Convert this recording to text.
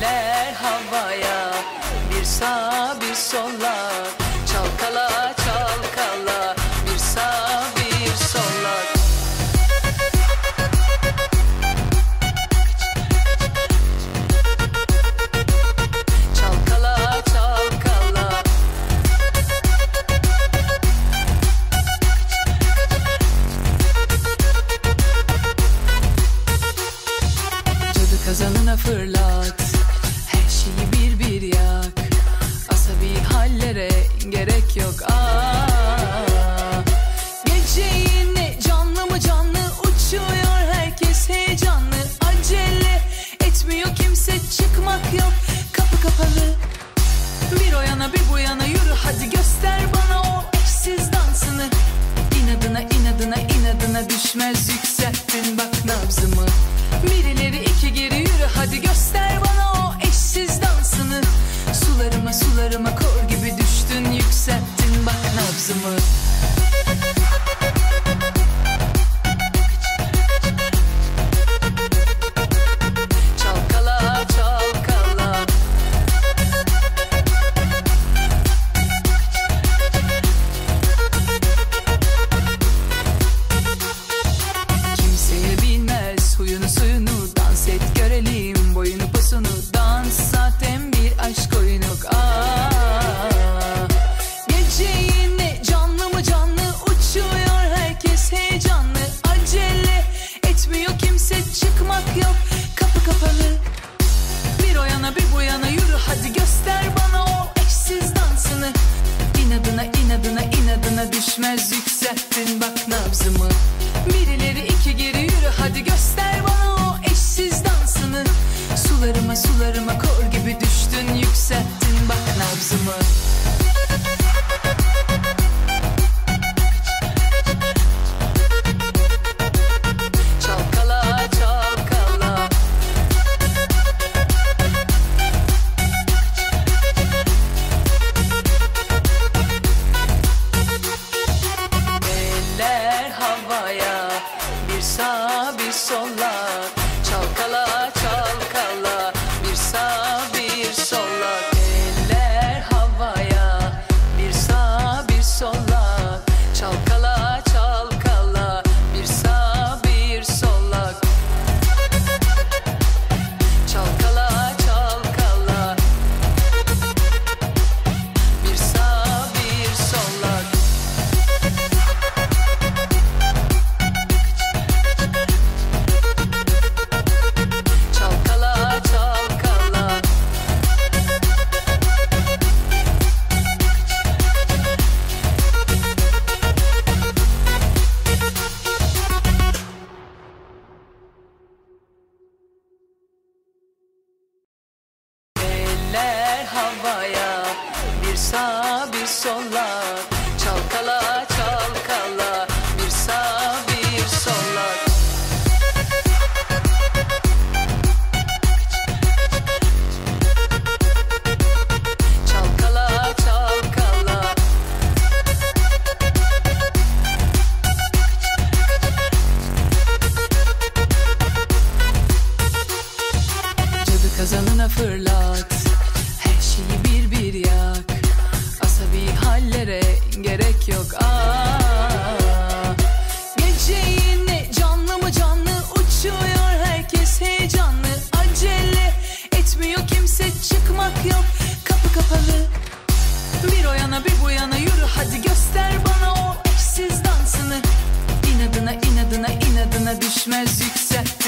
Eller havaya. Bir sağ bir sola. Çalkala çalkala. Bir sağ bir sola. Çalkala çalkala. Cadı kazanına fırlat Şeyi bir bir yak. Asabi hallere gerek yok. Kimse çıkmak yok. Kapı kapalı. Bir o yana bir bu yana yürü. Hadi göster bana o eşsiz dansını. İnadına inadına inadına düşmez yükselttin bak bak hadi göster bana o eşsiz dansını. İnadına inadına inadına düşmez yükselttin bak nabzımı. Birileri iki geri yürü hadi göster bana o eşsiz dansını. Sularıma sularıma kor gibi düştün yükselttin bak nabzımı sağ bir sağ bir sola Çalkala çıkmak yok Kapı kapalı. Bir o yana bir bu yana yürü hadi göster bana o eşsiz dansını. İnadına inadına inadına düşmez nabzımı